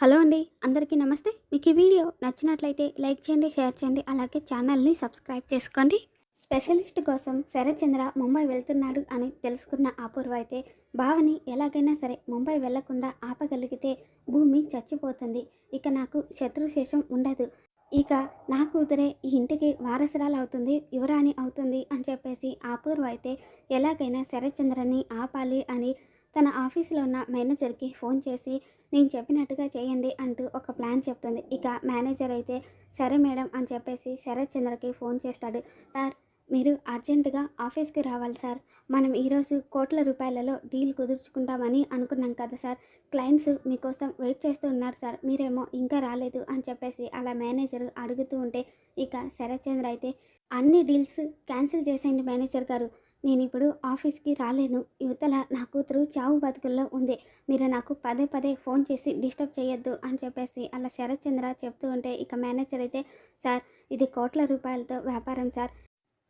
Hello అండి అందరికీ నమస్తే. మీకు ఈ వీడియో నచ్చినట్లయితే లైక్ చేయండి షేర్ చేయండి అలాగే ఛానల్ని సబ్స్క్రైబ్ చేసుకోండి. స్పెషలిస్ట్ కోసం శరచంద్ర ముంబై వెళ్తున్నాడు అని తెలుసుకున్న అపూర్వ అయితే భావని ఎలాగైనా సరే ముంబై వెళ్ళకుండా ఆపగలిగితే భూమి చచ్చిపోతుంది. ఇక నాకు శత్రుశేషం ఉండదు. ఇక నా కూతురే ఈ ఇంటికి వారసురాలు అవుతుంది యువరాణి అవుతుంది అని చెప్పేసి అపూర్వ అయితే ఎలాగైనా శరచంద్రని ఆపాలి అని తన ఆఫీసులో ఉన్న మేనేజర్కి ఫోన్ చేసి నేను చెప్పినట్టుగా చేయండి అంటూ ఒక ప్లాన్ చెప్తుంది. ఇక మేనేజర్ అయితే సరే మేడం అని చెప్పేసి శరత్ చంద్రకి ఫోన్ చేస్తాడు. సార్ మీరు అర్జెంటుగా ఆఫీస్కి రావాలి సార్. మనం ఈరోజు కోట్ల రూపాయలలో డీల్ కుదుర్చుకుంటామని అనుకున్నాం కదా సార్. క్లయింట్స్ మీకోసం వెయిట్ చేస్తూ ఉన్నారు సార్. మీరేమో ఇంకా రాలేదు అని చెప్పేసి అలా మేనేజర్ అడుగుతూ ఉంటే ఇక శరత్ చంద్ర అయితే అన్ని డీల్స్ క్యాన్సిల్ చేసేయండి మేనేజర్ గారు. నేను ఇప్పుడు ఆఫీస్కి రాలేను. యువతల నా కూతురు చావు బతుకుల్లో ఉంది. మీరు నాకు పదే పదే ఫోన్ చేసి డిస్టర్బ్ చేయొద్దు అని చెప్పేసి అలా శరత్చంద్ర చెప్తూ ఉంటే ఇక మేనేజర్ అయితే సార్ ఇది కోట్ల రూపాయలతో వ్యాపారం సార్.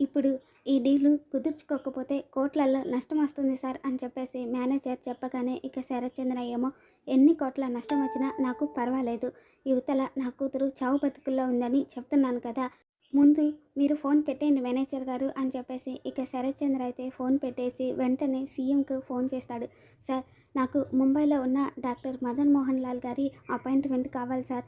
ఇప్పుడు ఈ డీలు కుదుర్చుకోకపోతే కోట్లలో నష్టం వస్తుంది సార్ అని చెప్పేసి మేనేజర్ చెప్పగానే ఇక శరత్ చంద్ర ఏమో ఎన్ని కోట్ల నష్టం వచ్చినా నాకు పర్వాలేదు. యువతల నా కూతురు చావు బతుకుల్లో ఉందని చెప్తున్నాను కదా. ముందు మీరు ఫోన్ పెట్టేయండి మేనేజర్ గారు అని చెప్పేసి ఇక శరత్ చంద్ర అయితే ఫోన్ పెట్టేసి వెంటనే సీఎంకు ఫోన్ చేస్తాడు. సార్ నాకు ముంబైలో ఉన్న డాక్టర్ మదన్ మోహన్ లాల్ గారి అపాయింట్మెంట్ కావాలి సార్.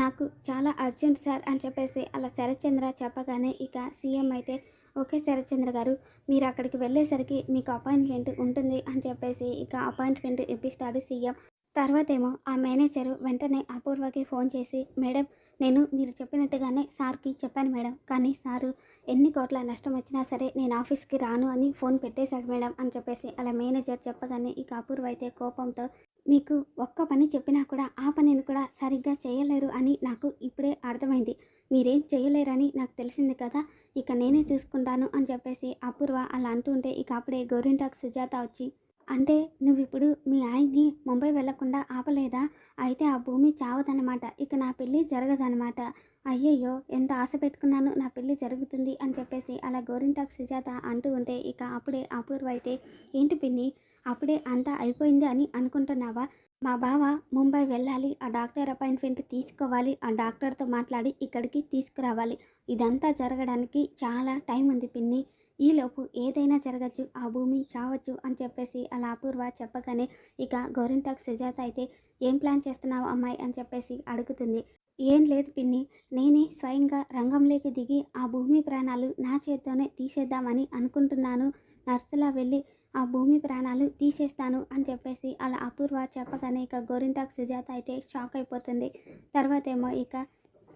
నాకు చాలా అర్జెంట్ సార్ అని చెప్పేసి అలా శరత్ చంద్ర చెప్పగానే ఇక సీఎం అయితే ఓకే శరత్ చంద్ర గారు మీరు అక్కడికి వెళ్ళేసరికి మీకు అపాయింట్మెంట్ ఉంటుంది అని చెప్పేసి ఇక అపాయింట్మెంట్ ఇప్పిస్తాడు సీఎం. తర్వాత ఏమో ఆ మేనేజరు వెంటనే అపూర్వకి ఫోన్ చేసి మేడం నేను మీరు చెప్పినట్టుగానే సార్కి చెప్పాను మేడం. కానీ సారు ఎన్ని కోట్ల నష్టం వచ్చినా సరే నేను ఆఫీస్కి రాను అని ఫోన్ పెట్టేశాడు మేడం అని చెప్పేసి అలా మేనేజర్ చెప్పగానే ఇక అపూర్వ అయితే కోపంతో మీకు ఒక్క పని చెప్పినా కూడా ఆ పనిని కూడా సరిగ్గా చేయలేరు అని నాకు ఇప్పుడే అర్థమైంది. మీరేం చేయలేరని నాకు తెలిసింది కదా ఇక నేనే చూసుకుంటాను అని చెప్పేసి అపూర్వ అలా అంటుంటే ఇక అప్పుడే గోరింటాక్ సుజాత వచ్చి అంటే నువ్వు ఇప్పుడు మీ ఆయన్ని ముంబై వెళ్ళకుండా ఆపలేదా? అయితే ఆ భూమి చావదనమాట ఇక నా పెళ్ళి జరగదనమాట అయ్యయ్యో ఎంత ఆశ పెట్టుకున్నాను నా పెళ్ళి జరుగుతుంది అని చెప్పేసి అలా గోరింటాక్ సుజాత అంటూ ఉంటే ఇక అప్పుడే అపూర్వ అయితే ఏంటి పిన్ని అప్పుడే అంతా అయిపోయింది అని అనుకుంటున్నావా? మా బావ ముంబై వెళ్ళాలి ఆ డాక్టర్ అపాయింట్మెంట్ తీసుకోవాలి ఆ డాక్టర్తో మాట్లాడి ఇక్కడికి తీసుకురావాలి. ఇదంతా జరగడానికి చాలా టైం ఉంది పిన్ని. ఈలోపు ఏదైనా జరగచ్చు ఆ భూమి చావచ్చు అని చెప్పేసి అలా అపూర్వ చెప్పగానే ఇక గోరింటాక్ సుజాత అయితే ఏం ప్లాన్ చేస్తున్నావు అమ్మాయి? అని చెప్పేసి అడుగుతుంది. ఏం లేదు పిన్ని నేనే స్వయంగా రంగంలోకి దిగి ఆ భూమి ప్రాణాలు నా చేత్తోనే తీసేద్దామని అనుకుంటున్నాను. నర్సులా వెళ్ళి ఆ భూమి ప్రాణాలు తీసేస్తాను అని చెప్పేసి అలా అపూర్వ చెప్పగానే ఇక గోరింటాక్ సుజాత అయితే షాక్ అయిపోతుంది. తర్వాత ఏమో ఇక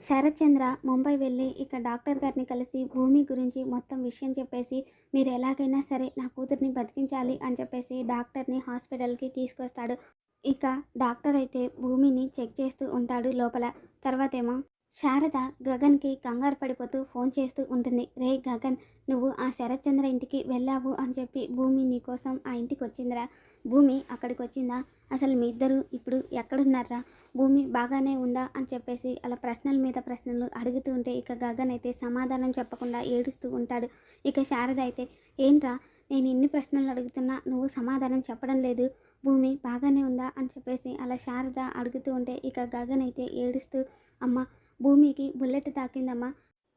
శరత్చంద్ర ముంబై వెళ్ళి ఇక డాక్టర్ గారిని కలిసి భూమి గురించి మొత్తం విషయం చెప్పేసి మీరు ఎలాగైనా సరే నా కూతుర్ని బతికించాలి అని చెప్పేసి డాక్టర్ని హాస్పిటల్కి తీసుకొస్తాడు. ఇక డాక్టర్ అయితే భూమిని చెక్ చేస్తూ ఉంటాడు లోపల. తర్వాత ఏమో శారద గగన్కి కంగారు పడిపోతూ ఫోన్ చేస్తూ ఉంటుంది. రే గగన్ నువ్వు ఆ శరత్చంద్ర ఇంటికి వెళ్ళావు అని చెప్పి భూమి నీకోసం ఆ ఇంటికి వచ్చిందిరా. భూమి అక్కడికి వచ్చిందా అసలు మీ ఇద్దరు ఇప్పుడు ఎక్కడున్నారా? భూమి బాగానే ఉందా? అని చెప్పేసి అలా ప్రశ్నల మీద ప్రశ్నలు అడుగుతూ ఉంటే ఇక గగన్ అయితే సమాధానం చెప్పకుండా ఏడుస్తూ ఉంటాడు. ఇక శారద అయితే ఏంట్రా నేను ఇన్ని ప్రశ్నలు అడుగుతున్నా నువ్వు సమాధానం చెప్పడం లేదు. భూమి బాగానే ఉందా? అని చెప్పేసి అలా శారద అడుగుతూ ఉంటే ఇక గగన్ అయితే ఏడుస్తూ అమ్మ భూమికి బుల్లెట్ తాకిందమ్మా.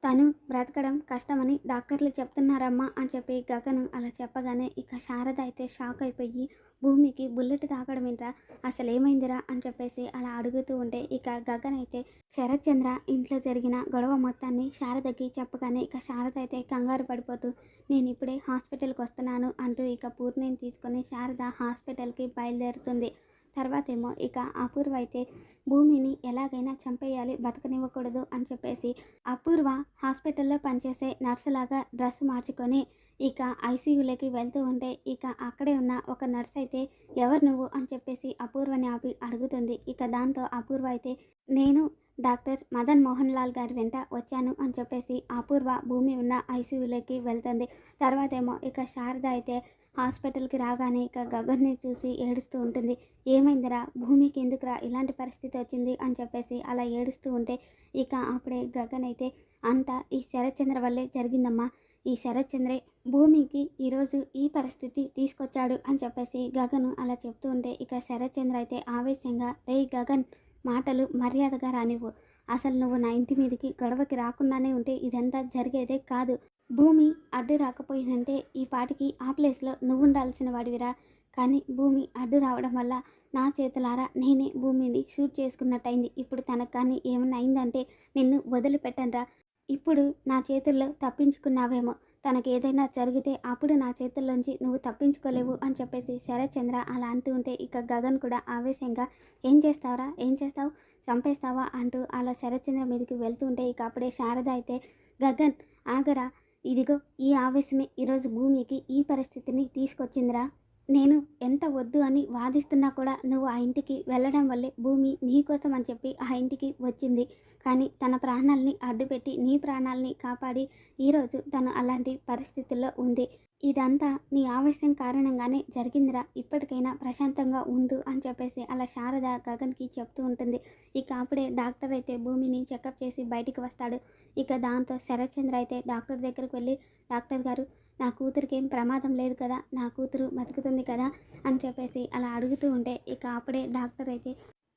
తను బ్రతకడం కష్టమని డాక్టర్లు చెప్తున్నారమ్మా అని చెప్పి గగను అలా చెప్పగానే ఇక శారద అయితే షాక్ అయిపోయి భూమికి బుల్లెట్ తాకడం ఏంట్రా? అసలు ఏమైందిరా అని చెప్పేసి అలా అడుగుతూ ఉంటే ఇక గగన్ అయితే శరత్చంద్ర ఇంట్లో జరిగిన గొడవ మొత్తాన్ని శారదకి చెప్పగానే ఇక శారద అయితే కంగారు పడిపోతూ నేను ఇప్పుడే హాస్పిటల్కి వస్తున్నాను అంటూ ఇక పూర్ణిని తీసుకొని శారద హాస్పిటల్కి బయలుదేరుతుంది. తర్వాత ఏమో ఇక అపూర్వ అయితే భూమిని ఎలాగైనా చంపేయాలి బతకనివ్వకూడదు అని చెప్పేసి అపూర్వ హాస్పిటల్లో పనిచేసే నర్సులాగా డ్రెస్ మార్చుకొని ఇక ఐసీయూలోకి వెళ్తూ ఉంటే ఇక అక్కడే ఉన్న ఒక నర్స్ అయితే ఎవరు నువ్వు? అని చెప్పేసి అపూర్వని ఆపి అడుగుతుంది. ఇక దాంతో అపూర్వ అయితే నేను డాక్టర్ మదన్ మోహన్ లాల్ గారి వెంట వచ్చాను అని చెప్పేసి అపూర్వ భూమి ఉన్న ఐసీయూలోకి వెళ్తుంది. తర్వాత ఏమో ఇక శారద అయితే హాస్పిటల్కి రాగానే ఇక గగన్ని చూసి ఏడుస్తూ ఉంటుంది. ఏమైందిరా? భూమికి ఎందుకురా ఇలాంటి పరిస్థితి వచ్చింది? అని చెప్పేసి అలా ఏడుస్తూ ఉంటే ఇక అప్పుడే గగన్ అయితే అంతా ఈ శరత్చంద్ర వల్లే జరిగిందమ్మా. ఈ శరత్చంద్రే భూమికి ఈరోజు ఈ పరిస్థితి తీసుకొచ్చాడు అని చెప్పేసి గగను అలా చెప్తూ ఉంటే ఇక శరత్చంద్ర అయితే ఆవేశంగా రే గగన్ మాటలు మర్యాదగా రానివ్వు. అసలు నువ్వు నా ఇంటి మీదకి గొడవకి రాకుండానే ఉంటే ఇదంతా జరిగేదే కాదు. భూమి అడ్డు రాకపోయిందంటే ఈ పాటికి ఆ ప్లేస్లో నువ్వు ఉండాల్సిన వాడివిరా. కానీ భూమి అడ్డు రావడం వల్ల నా చేతులారా నేనే భూమిని షూట్ చేసుకున్నట్టయింది. ఇప్పుడు తనకు కానీ ఏమైనా అయిందంటే నిన్ను వదిలిపెట్టనరా. ఇప్పుడు నా చేతుల్లో తప్పించుకున్నావేమో. తనకి ఏదైనా జరిగితే అప్పుడు నా చేతుల్లోంచి నువ్వు తప్పించుకోలేవు అని చెప్పేసి శరత్చంద్ర అలా అంటూ ఉంటే ఇక గగన్ కూడా ఆవేశంగా ఏం చేస్తావరా? ఏం చేస్తావు? చంపేస్తావా? అంటూ అలా శరత్చంద్ర మీదకి వెళ్తూ ఉంటే ఇక అప్పుడే శారద అయితే గగన్ ఆగరా. ఇదిగో ఈ ఆవేశమే. ఈరోజు భూమికి ఈ పరిస్థితిని తీసుకొచ్చిందిరా. నేను ఎంత వద్దు అని వాదిస్తున్నా కూడా నువ్వు ఆ ఇంటికి వెళ్ళడం వల్లే భూమి నీ కోసం అని చెప్పి ఆ ఇంటికి వచ్చింది. కానీ తన ప్రాణాలని అడ్డుపెట్టి నీ ప్రాణాలని కాపాడి ఈరోజు తను అలాంటి పరిస్థితుల్లో ఉంది. ఇదంతా నీ ఆవేశం కారణంగానే జరిగిందిరా. ఇప్పటికైనా ప్రశాంతంగా ఉండు అని చెప్పేసి అలా శారద గగన్కి చెప్తూ ఉంటుంది. ఇక అప్పుడే డాక్టర్ అయితే భూమిని చెకప్ చేసి బయటికి వస్తాడు. ఇక దాంతో శరత్చంద్ర అయితే డాక్టర్ దగ్గరికి వెళ్ళి డాక్టర్ గారు నా కూతురికి ఏం ప్రమాదం లేదు కదా నా కూతురు బతుకుతుంది కదా అని చెప్పేసి అలా అడుగుతూ ఉంటే ఇక అప్పుడే డాక్టర్ అయితే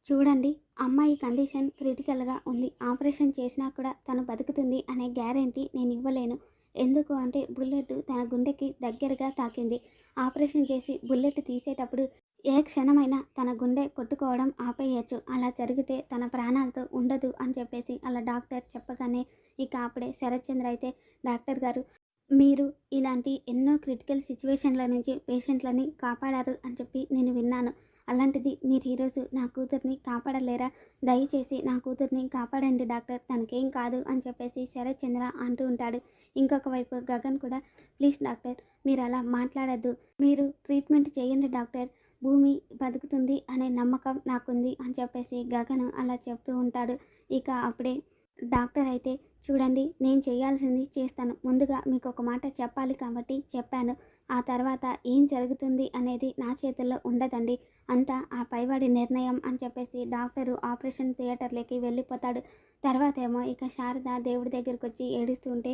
చూడండి అమ్మాయి కండిషన్ క్రిటికల్గా ఉంది. ఆపరేషన్ చేసినా కూడా తను బతుకుతుంది అనే గ్యారంటీ నేను ఇవ్వలేను. ఎందుకు అంటే బుల్లెట్ తన గుండెకి దగ్గరగా తాకింది. ఆపరేషన్ చేసి బుల్లెట్ తీసేటప్పుడు ఏ క్షణమైనా తన గుండె కొట్టుకోవడం ఆపేయచ్చు. అలా జరిగితే తన ప్రాణాలతో ఉండదు అని చెప్పేసి అలా డాక్టర్ చెప్పగానే ఇక అప్పుడే శరత్చంద్ర అయితే డాక్టర్ గారు మీరు ఇలాంటి ఎన్నో క్రిటికల్ సిచ్యువేషన్ల నుంచి పేషెంట్లని కాపాడారు అని చెప్పి నేను విన్నాను. అలాంటిది మీరు ఈరోజు నా కూతుర్ని కాపాడలేరా? దయచేసి నా కూతుర్ని కాపాడండి డాక్టర్. తనకేం కాదు అని చెప్పేసి శరత్ చంద్ర అంటూ ఉంటాడు. ఇంకొక వైపు గగన్ కూడా ప్లీజ్ డాక్టర్ మీరు అలా మాట్లాడద్దు. మీరు ట్రీట్మెంట్ చేయండి డాక్టర్. భూమి బతుకుతుంది అనే నమ్మకం నాకుంది అని చెప్పేసి గగన్ అలా చెప్తూ ఉంటాడు. ఇక అప్పుడే డాక్టర్ అయితే చూడండి నేను చేయాల్సింది చేస్తాను. ముందుగా మీకు ఒక మాట చెప్పాలి కాబట్టి చెప్పాను. ఆ తర్వాత ఏం జరుగుతుంది అనేది నా చేతుల్లో ఉండదండి. అంతా ఆ పైవాడి నిర్ణయం అని చెప్పేసి డాక్టరు ఆపరేషన్ థియేటర్లోకి వెళ్ళిపోతాడు. తర్వాత ఏమో ఇక శారద దేవుడి దగ్గరికి వచ్చి ఏడుస్తూ ఉంటే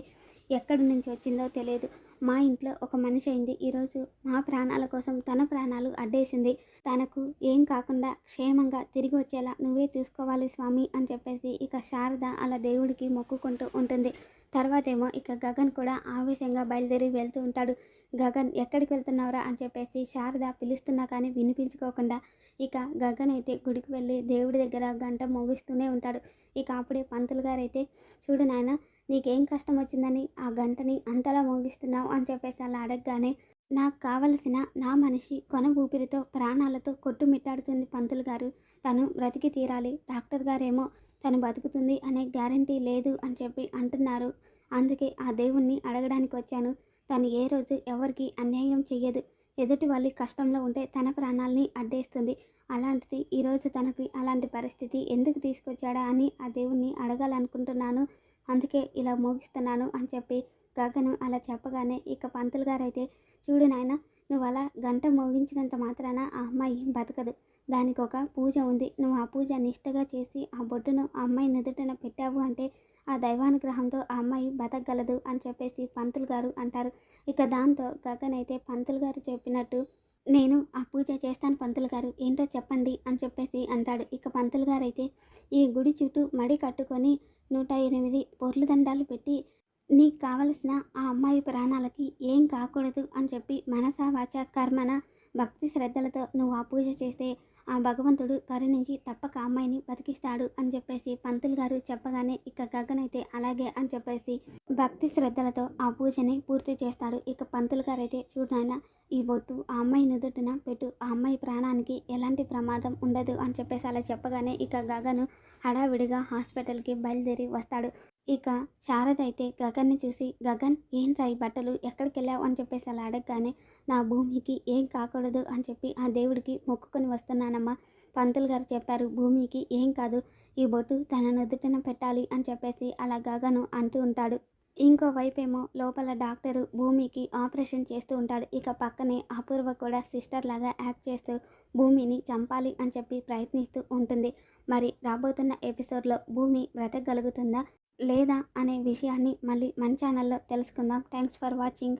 ఎక్కడి నుంచి వచ్చిందో తెలియదు. మా ఇంట్లో ఒక మనిషి అయింది. ఈరోజు మా ప్రాణాల కోసం తన ప్రాణాలు అడ్డేసింది. తనకు ఏం కాకుండా క్షేమంగా తిరిగి వచ్చేలా నువ్వే చూసుకోవాలి స్వామి అని చెప్పేసి ఇక శారద అలా దేవుడికి మొక్కుకుంటూ ఉంటుంది. తర్వాత ఏమో ఇక గగన్ కూడా ఆవేశంగా బయలుదేరి వెళ్తూ ఉంటాడు. గగన్ ఎక్కడికి వెళ్తున్నావురా? అని చెప్పేసి శారద పిలుస్తున్నా కానీ వినిపించుకోకుండా ఇక గగన్ అయితే గుడికి వెళ్ళి దేవుడి దగ్గర గంట మోగిస్తూనే ఉంటాడు. ఇక అప్పుడే పంతులు గారు అయితే చూడు నాయన నీకేం కష్టం వచ్చిందని ఆ గంటని అంతలా మోగిస్తున్నావు అని చెప్పేసి అలా అడగగానే నాకు కావలసిన నా మనిషి కొన ఊపిరితో ప్రాణాలతో కొట్టుమిట్టాడుతుంది పంతులు గారు. తను బ్రతికి తీరాలి. డాక్టర్ గారేమో తను బతుకుతుంది అనే గ్యారంటీ లేదు అని చెప్పి అంటున్నారు. అందుకే ఆ దేవుణ్ణి అడగడానికి వచ్చాను. తను ఏ రోజు ఎవరికి అన్యాయం చెయ్యదు. ఎదుటి వాళ్ళు కష్టంలో ఉంటే తన ప్రాణాలని అడ్డేస్తుంది. అలాంటిది ఈరోజు తనకి అలాంటి పరిస్థితి ఎందుకు తీసుకొచ్చాడా అని ఆ దేవుణ్ణి అడగాలనుకుంటున్నాను. అందుకే ఇలా మోగిస్తున్నాను అని చెప్పి గగను అలా చెప్పగానే ఇక పంతులు గారైతే చూడు నాయన నువ్వు అలా గంట మోగించినంత మాత్రాన ఆ అమ్మాయి బతకదు. దానికి ఒక పూజ ఉంది. నువ్వు ఆ పూజ నిష్టగా చేసి ఆ బొట్టును ఆ అమ్మాయి నుదుటన పెట్టావు అంటే ఆ దైవానుగ్రహంతో ఆ అమ్మాయి బతకగలదు అని చెప్పేసి పంతులు గారు అంటారు. ఇక దాంతో గగన్ అయితే పంతులు గారు చెప్పినట్టు నేను ఆ పూజ చేస్తాను పంతులు గారు ఏంటో చెప్పండి అని చెప్పేసి అంటాడు. ఇక పంతులు గారు అయితే ఈ గుడి చుట్టూ మడి కట్టుకొని నూట ఎనిమిది పొర్లు దండాలు పెట్టి నీకు కావలసిన ఆ అమ్మాయి ప్రాణాలకి ఏం కాకూడదు అని చెప్పి మనసా వాచ కర్మన భక్తి శ్రద్ధలతో నువ్వు ఆ పూజ చేస్తే ఆ భగవంతుడు కరుణించి తప్పక అమ్మాయిని బతికిస్తాడు అని చెప్పేసి పంతులు గారు చెప్పగానే ఇక గగ్గనైతే అలాగే అని చెప్పేసి భక్తి శ్రద్ధలతో ఆ పూజని పూర్తి చేస్తాడు. ఇక పంతులు గారు అయితే చూడనాయన ఈ బొట్టు ఆ అమ్మాయి నుదుటిన పెట్టు ఆ అమ్మాయి ప్రాణానికి ఎలాంటి ప్రమాదం ఉండదు అని చెప్పేసి అలా చెప్పగానే ఇక గగను హడావిడిగా హాస్పిటల్కి బయలుదేరి వస్తాడు. ఇక శారద అయితే గగన్ని చూసి గగన్ ఏంట్రా ఈ బట్టలు? ఎక్కడికి వెళ్ళావు అని చెప్పేసి అలా అడగగానే నా భూమికి ఏం కాకూడదు అని చెప్పి ఆ దేవుడికి మొక్కుకొని వస్తున్నానమ్మా. పంతులు గారు చెప్పారు భూమికి ఏం కాదు ఈ బొట్టు తన నుదుటిన పెట్టాలి అని చెప్పేసి అలా గగను అంటూ ఉంటాడు. ఇంకోవైపేమో లోపల డాక్టరు భూమికి ఆపరేషన్ చేస్తూ ఉంటాడు. ఇక పక్కనే అపూర్వ కూడా సిస్టర్ లాగా యాక్ట్ చేస్తూ భూమిని చంపాలి అని చెప్పి ప్రయత్నిస్తూ ఉంటుంది. మరి రాబోతున్న ఎపిసోడ్లో భూమి బ్రతకగలుగుతుందా? లేదా అనే విషయాన్ని మళ్ళీ మన ఛానల్లో తెలుసుకుందాం. Thanks for watching